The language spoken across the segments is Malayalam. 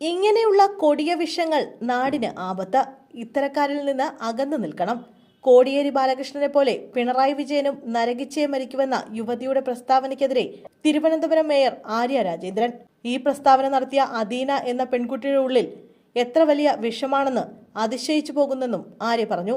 ഇങ്ങനെയുള്ള കൊടിയ വിഷങ്ങൾ നാടിന് ആപത്ത്. ഇത്തരക്കാരിൽ നിന്ന് അകന്നു നിൽക്കണം. കോടിയേരി ബാലകൃഷ്ണനെ പോലെ പിണറായി വിജയനും നരകിച്ചേ മരിക്കുമെന്ന യുവതിയുടെ പ്രസ്താവനയ്ക്കെതിരെ തിരുവനന്തപുരം മേയർ ആര്യ രാജേന്ദ്രൻ. ഈ പ്രസ്താവന നടത്തിയ അദീന എന്ന പെൺകുട്ടിയുടെ ഉള്ളിൽ എത്ര വലിയ വിഷമാണെന്ന് അതിശയിച്ചു പോകുന്നെന്നും ആര്യ പറഞ്ഞു.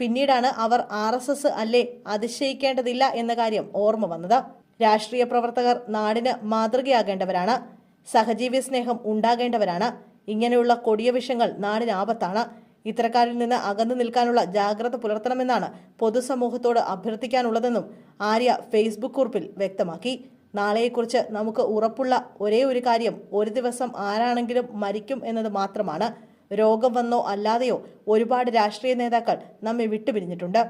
പിന്നീടാണ് അവർ ആർ എസ് എസ് അല്ലേ അതിശയിക്കേണ്ടതില്ല എന്ന കാര്യം ഓർമ്മ വന്നത്. രാഷ്ട്രീയ പ്രവർത്തകർ നാടിന് മാതൃകയാകേണ്ടവരാണ്. സഹജീവി സ്നേഹം ഉണ്ടാകേണ്ടവരാണ്. ഇങ്ങനെയുള്ള കൊടിയ വിഷയങ്ങൾ നാടിന് ആപത്താണ്. ഇത്തരക്കാരിൽ നിന്ന് അകന്നു നിൽക്കാനുള്ള ജാഗ്രത പുലർത്തണമെന്നാണ് പൊതുസമൂഹത്തോട് അഭ്യർത്ഥിക്കാനുള്ളതെന്നും ആര്യ ഫേസ്ബുക്ക് കുറിപ്പിൽ വ്യക്തമാക്കി. നാളെയെക്കുറിച്ച് നമുക്ക് ഉറപ്പുള്ള ഒരേ ഒരു കാര്യം ഒരു ദിവസം ആരാണെങ്കിലും മരിക്കും എന്നത് മാത്രമാണ്. രോഗം വന്നോ അല്ലാതെയോ ഒരുപാട് രാഷ്ട്രീയ നേതാക്കൾ നമ്മെ വിട്ടുപിരിഞ്ഞിട്ടുണ്ട്.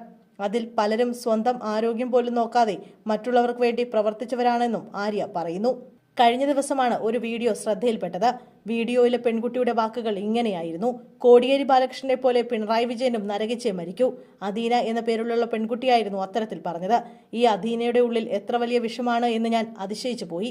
അതിൽ പലരും സ്വന്തം ആരോഗ്യം പോലും നോക്കാതെ മറ്റുള്ളവർക്ക് വേണ്ടി പ്രവർത്തിച്ചവരാണെന്നും ആര്യ പറയുന്നു. കഴിഞ്ഞ ദിവസമാണ് ഒരു വീഡിയോ ശ്രദ്ധയിൽപ്പെട്ടത്. വീഡിയോയിലെ പെൺകുട്ടിയുടെ വാക്കുകൾ ഇങ്ങനെയായിരുന്നു. കോടിയേരി ബാലകൃഷ്ണനെ പോലെ പിണറായി വിജയനും നരകിച്ചേ മരിക്കൂ. അദീന എന്ന പേരിലുള്ള പെൺകുട്ടിയായിരുന്നു അത്തരത്തിൽ പറഞ്ഞത്. ഈ അദീനയുടെ ഉള്ളിൽ എത്ര വലിയ വിഷമാണ് എന്ന് ഞാൻ അതിശയിച്ചു പോയി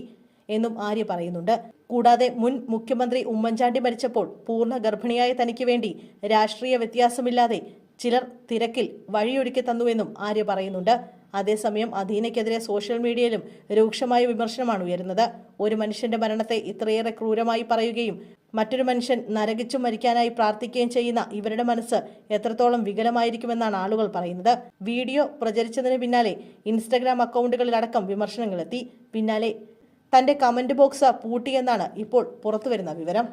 എന്നും ആര്യ പറയുന്നുണ്ട്. കൂടാതെ മുൻ മുഖ്യമന്ത്രി ഉമ്മൻചാണ്ടി മരിച്ചപ്പോൾ പൂർണ ഗർഭിണിയായ തനിക്ക് വേണ്ടി രാഷ്ട്രീയ വ്യത്യാസമില്ലാതെ ചിലർ തിരക്കിൽ വഴിയൊരുക്കി തന്നുവെന്നും ആര്യ പറയുന്നുണ്ട്. അതേസമയം അധീനയ്ക്കെതിരെ സോഷ്യൽ മീഡിയയിലും രൂക്ഷമായ വിമർശനമാണ് ഉയരുന്നത്. ഒരു മനുഷ്യന്റെ മരണത്തെ ഇത്രയേറെ ക്രൂരമായി പറയുകയും മറ്റൊരു മനുഷ്യൻ നരകിച്ചു മരിക്കാനായി പ്രാർത്ഥിക്കുകയും ചെയ്യുന്ന ഇവരുടെ മനസ്സ് എത്രത്തോളം വികലമായിരിക്കുമെന്നാണ് ആളുകൾ പറയുന്നത്. വീഡിയോ പ്രചരിച്ചതിന് പിന്നാലെ ഇൻസ്റ്റഗ്രാം അക്കൗണ്ടുകളിലടക്കം വിമർശനങ്ങളെത്തി. പിന്നാലെ തന്റെ കമന്റ് ബോക്സ് പൂട്ടിയെന്നാണ് ഇപ്പോൾ പുറത്തുവരുന്ന വിവരം.